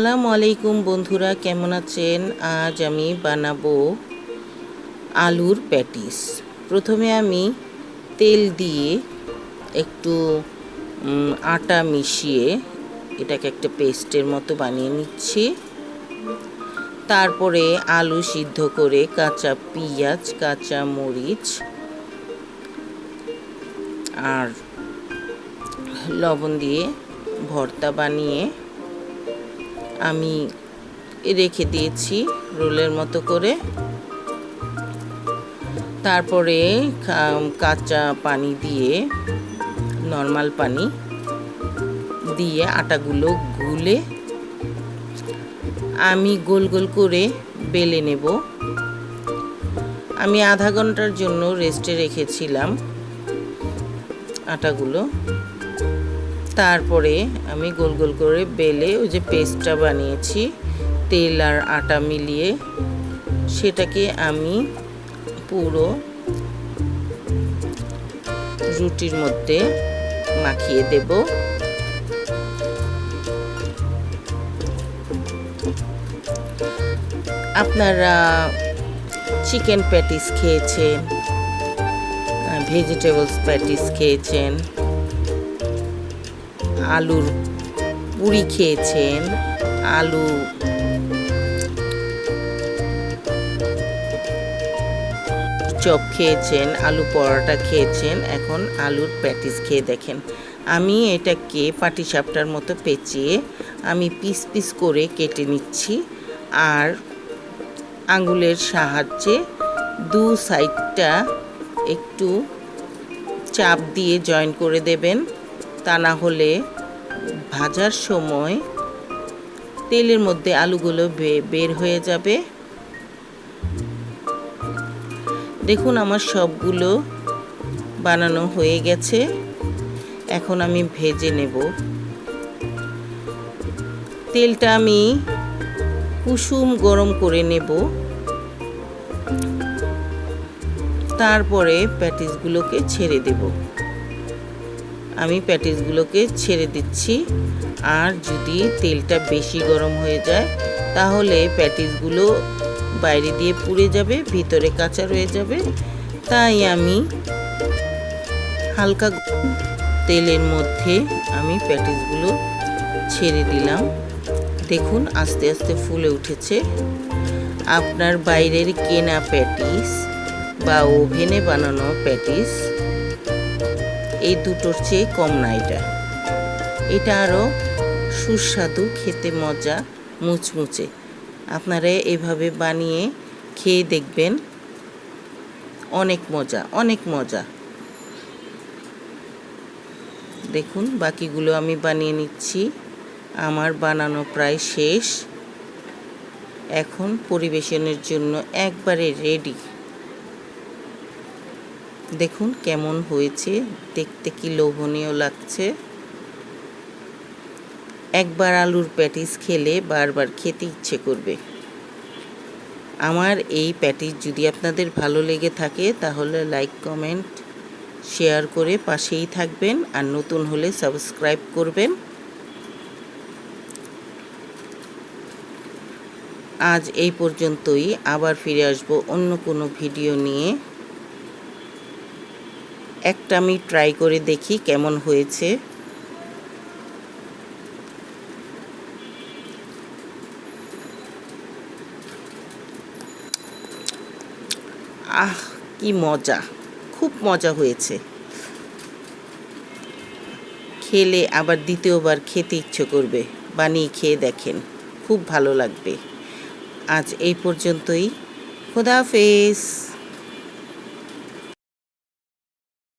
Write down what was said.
আসসালামু আলাইকুম বন্ধুরা, কেমন আছেন? আজ আমি বানাবো আলুর প্যাটিস। প্রথমে আমি তেল দিয়ে একটু আটা মিশিয়ে এটাকে একটা পেস্টের মতো বানিয়ে নিচ্ছি। তারপরে আলু সিদ্ধ করে কাঁচা পেঁয়াজ, কাঁচা মরিচ আর লবণ দিয়ে ভর্তা বানিয়ে আমি রেখে দিয়েছি রোলের মতো করে। তারপরে কাঁচা পানি দিয়ে, নর্মাল পানি দিয়ে আটাগুলো গুলে আমি গোল গোল করে বেলে নেব। আমি আধা ঘণ্টার জন্য রেস্টে রেখেছিলাম আটাগুলো। তারপরে আমি গোল গোল করে বেলে ওই যে পেস্টটা বানিয়েছি, তেল আর আটা মিলিয়ে। সেটাকে আমি পুরো রুটির মধ্যে মাখিয়ে দেব। আপনারা চিকেন প্যাটিস খেয়েছেন ভেজিটেবলস প্যাটিস খেয়েছেন আলুর পুরি খেয়েছেন। আলু চপ খেয়েছেন, আলু পরোটা খেয়েছেন, এখন আলুর প্যাটিস খেয়ে দেখেন। আমি এটাকে পাটিসাপটার মতো পেঁচিয়ে আমি পিস পিস করে কেটে নিচ্ছি আর আঙ্গুলের সাহায্যে দু সাইডটা একটু চাপ দিয়ে জয়েন করে দেবেন। তা না হলে ভাজার সময় তেলের মধ্যে আলুগুলো বের হয়ে যাবে। দেখুন আমার সবগুলো বানানো হয়ে গেছে। এখন আমি ভেজে নেব। তেলটা আমি কুসুম গরম করে নেব। তারপরে প্যাটিসগুলোকে ছেড়ে দেব। আমি প্যাটিসগুলোকে ছেড়ে দিচ্ছি। আর যদি তেলটা বেশি গরম হয়ে যায়, তাহলে প্যাটিসগুলো বাইরে দিয়ে পুড়ে যাবে, ভিতরে কাঁচা রয়ে যাবে। তাই আমি হালকা তেলের মধ্যে আমি প্যাটিসগুলো ছেড়ে দিলাম। দেখুন, আস্তে আস্তে ফুলে উঠেছে। আপনার বাইরের কেনা প্যাটিস বা ওভেনে বানানো প্যাটিস এই দুটোর চেয়ে কম না এটা। এটা আরও সুস্বাদু, খেতে মজা, মুচমুচে। আপনারা এভাবে বানিয়ে খেয়ে দেখবেন অনেক মজা অনেক মজা। দেখুন, বাকিগুলো আমি বানিয়ে নিচ্ছি। আমার বানানো প্রায় শেষ। এখন পরিবেশনের জন্য একবারে রেডি। দেখুন কেমন হয়েছে, দেখতে কি লোভনীয় লাগছে। একবার আলুর প্যাটিস খেলে বারবার খেতে ইচ্ছে করবে। আমার এই প্যাটিস যদি আপনাদের ভালো লেগে থাকে, তাহলে লাইক, কমেন্ট, শেয়ার করে পাশেই থাকবেন আর নতুন হলে সাবস্ক্রাইব করবেন। আজ এই পর্যন্তই। আবার ফিরে আসব অন্য কোনো ভিডিও নিয়ে। একটা আমি ট্রাই করে দেখি কেমন হয়েছে। আহ, কি মজা, খুব মজা হয়েছে। খেলে আবার দ্বিতীয়বার খেতে ইচ্ছে করবে, বানিয়ে খেয়ে দেখেন, খুব ভালো লাগবে। আজ এই পর্যন্তই খোদাফেজ